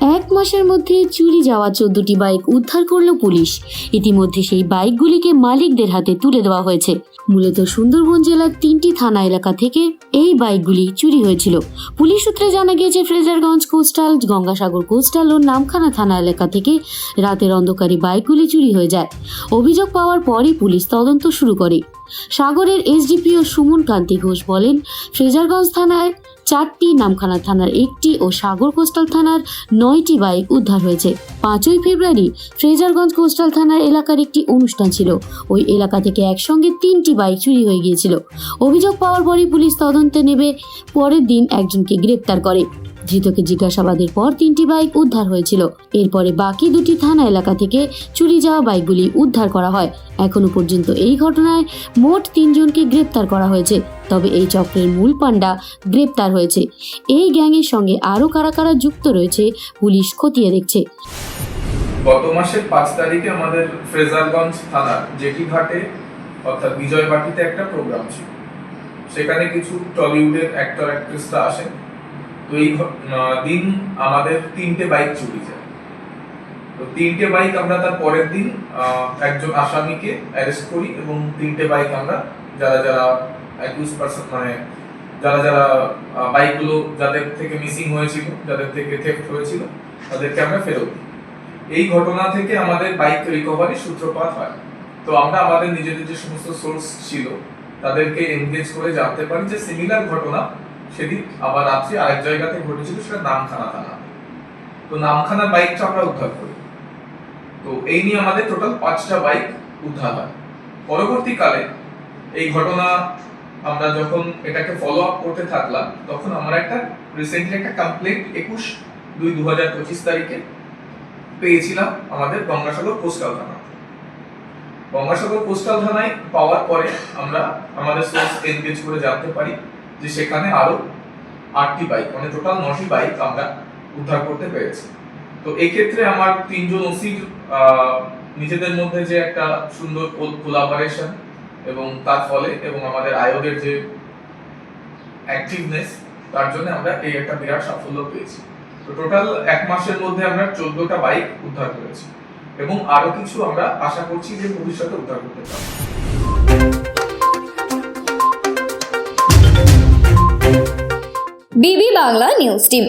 এক মাসের মধ্যে চুরি যাওয়া চোদ্দটি বাইক উদ্ধার করল পুলিশ। ইতিমধ্যে সেই বাইকগুলিকে মালিকদের হাতে তুলে দেওয়া হয়েছে। মূলত সুন্দরবন জেলার তিনটি থানা এলাকা থেকে এই বাইকগুলি চুরি হয়েছিল। পুলিশ সূত্রে জানা গিয়েছে, ফ্রেজারগঞ্জ কোস্টাল, গঙ্গাসাগর কোস্টাল ও নামখানা থানা এলাকা থেকে রাতের অন্ধকারে বাইকগুলি চুরি হয়ে যায়। অভিযোগ পাওয়ার পরই পুলিশ তদন্ত শুরু করে। সাগরের এসডিপিও সুমন কান্তি ঘোষ বলেন, ফ্রেজারগঞ্জ থানায় চারটি নামখানা থানার একটি ও সাগর কোস্টাল থানার নয়টি বাইক উদ্ধার হয়েছে। পাঁচই ফেব্রুয়ারি ফ্রেজারগঞ্জ কোস্টাল থানার এলাকার একটি অনুষ্ঠান ছিল। ওই এলাকা থেকে একসঙ্গে তিনটি বাইক চুরি হয়ে গিয়েছিল। অভিযোগ পাওয়ার পরই পুলিশ তদন্তে নেবে, পরের দিন একজনকে গ্রেপ্তার করে। ধৃতকে জিজ্ঞাসাবাদের পর তিনটি বাইক উদ্ধার হয়েছিল। এরপরে বাকি দুটি থানা এলাকা থেকে চুরি যাওয়া বাইকগুলি উদ্ধার করা হয়। এখনও পর্যন্ত এই ঘটনায় মোট তিনজনকে গ্রেপ্তার করা হয়েছে। তবে এই চক্রের মূল পাণ্ডা গ্রেপ্তার হয়েছে। এই গ্যাংয়ের সঙ্গে আরও কারা কারা যুক্ত রয়েছে, পুলিশ খতিয়ে দেখছে। গত মাসের পাঁচ তারিখে আমাদের ফ্রেজারগঞ্জ থানার জেটি ঘাটে, অর্থাৎ বিজয়বাটিতে একটা প্রোগ্রাম ছিল। সেখানে কিছু টলিউডের অ্যাক্টর, অ্যাক্ট্রেসরা আসেন। তো এই দিন আমাদের তিনটে বাইক চুরি যায়। তো তিনটে বাইক আমরা তার পরের দিন একজন আসামিকে অ্যারেস্ট করি এবং তিনটে বাইক আমরা যারা যারা অ্যাকিউজ পারসন মানে যারা যারা বাইকগুলো যাদের থেকে মিসিং হয়েছিল, যাদের থেকে থেফট হয়েছিল, তাদেরকে আমরা ফেরত দিই। এই ঘটনা থেকে আমাদের বাইক রিকভারি সূত্রপাত হয়। তো আমরা আমাদের নিজেদের যে সমস্ত সোর্স ছিল, তাদেরকে এনগেজ করে জানতে পারি যে সিমিলার ঘটনা সেদিন আবার রাত্রে আরেক জায়গাতে ঘটেছিল সেটা নামখানা থানা। তো নামখানা বাইকটা আমরা উদ্ধার করি। তো এই নিয়ে আমাদের টোটাল পাঁচটা বাইক উদ্ধার হয়। পরবর্তীকালে এই ঘটনা আমরা যখন এটাকে ফলো আপ করতে থাকলাম, তখন আমরা একটা রিসেন্টলি একটা কমপ্লেন্ট একুশ দুই দু হাজার পঁচিশ তারিখে পেয়েছিলাম আমাদের গঙ্গাসাগর কোস্টাল থানা। গঙ্গাসাগর কোস্টাল থানায় পাওয়ার পরে আমরা আমাদের সোর্স এনগেজ করে জানতে পারি। যে সেখানে আরও আটটি বাইক মানে টোটাল নটি বাইক আমরা উদ্ধার করতে পেরেছি। তো এই ক্ষেত্রে আমার তিনজন ওসির নিজেদের মধ্যে যে একটা সুন্দর কোলাবোরেশন এবং তার ফলে এবং আমাদের আয়োগের যে অ্যাক্টিভনেস তার জন্য আমরা এই একটা বিরাট সাফল্য পেয়েছি। তো টোটাল এক মাসের মধ্যে আমরা চোদ্দটা বাইক উদ্ধার করেছি এবং আরও কিছু আমরা আশা করছি যে ভবিষ্যতে উদ্ধার করতে পারব। बीबी बांग्ला न्यूज़ टीम